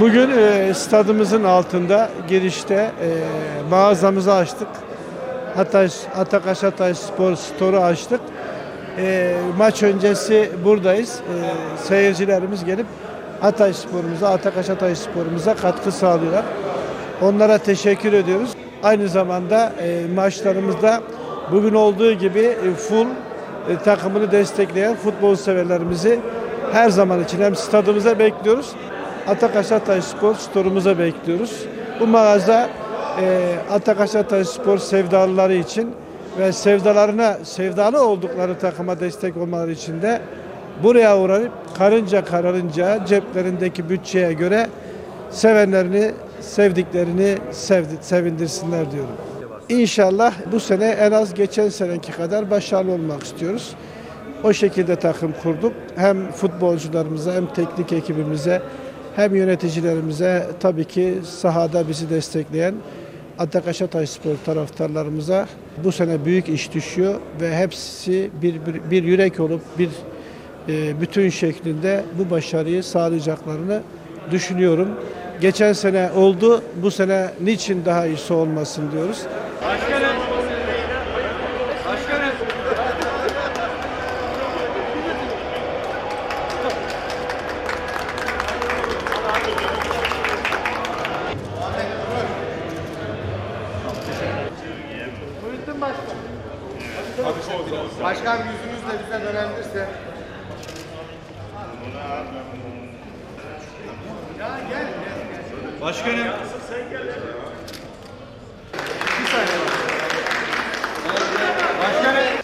Bugün e, stadımızın altında girişte e, mağazamızı açtık. Hatay, Atakaş Hatay Spor Store'u açtık. E, maç öncesi buradayız. E, seyircilerimiz gelip Hatay Spor'umuza, Atakaş Hatay Spor'umuza katkı sağlıyorlar. Onlara teşekkür ediyoruz. Aynı zamanda e, maçlarımızda bugün olduğu gibi e, full e, takımını destekleyen futbol severlerimizi her zaman için hem stadımıza bekliyoruz. Atakaş Hatay Spor store'umuza bekliyoruz. Bu mağaza e, Atakaş Hatay Spor sevdalıları için ve sevdalarına sevdalı oldukları takıma destek olmaları için de buraya uğrayıp karınca kararınca ceplerindeki bütçeye göre sevenlerini, sevdiklerini sevdi, sevindirsinler diyorum. İnşallah bu sene en az geçen seneki kadar başarılı olmak istiyoruz. O şekilde takım kurduk. Hem futbolcularımıza hem teknik ekibimize hem yöneticilerimize tabii ki sahada bizi destekleyen Atakaş Hatay Spor taraftarlarımıza bu sene büyük iş düşüyor ve hepsi bir, bir, bir yürek olup bir e, bütün şeklinde bu başarıyı sağlayacaklarını düşünüyorum. Geçen sene oldu, bu sene niçin daha iyisi olmasın diyoruz. mi başkan? Başkan yüzünüzle bize dönebilirse. Ya gel. Başkanım. Bir saniye. Başkanım.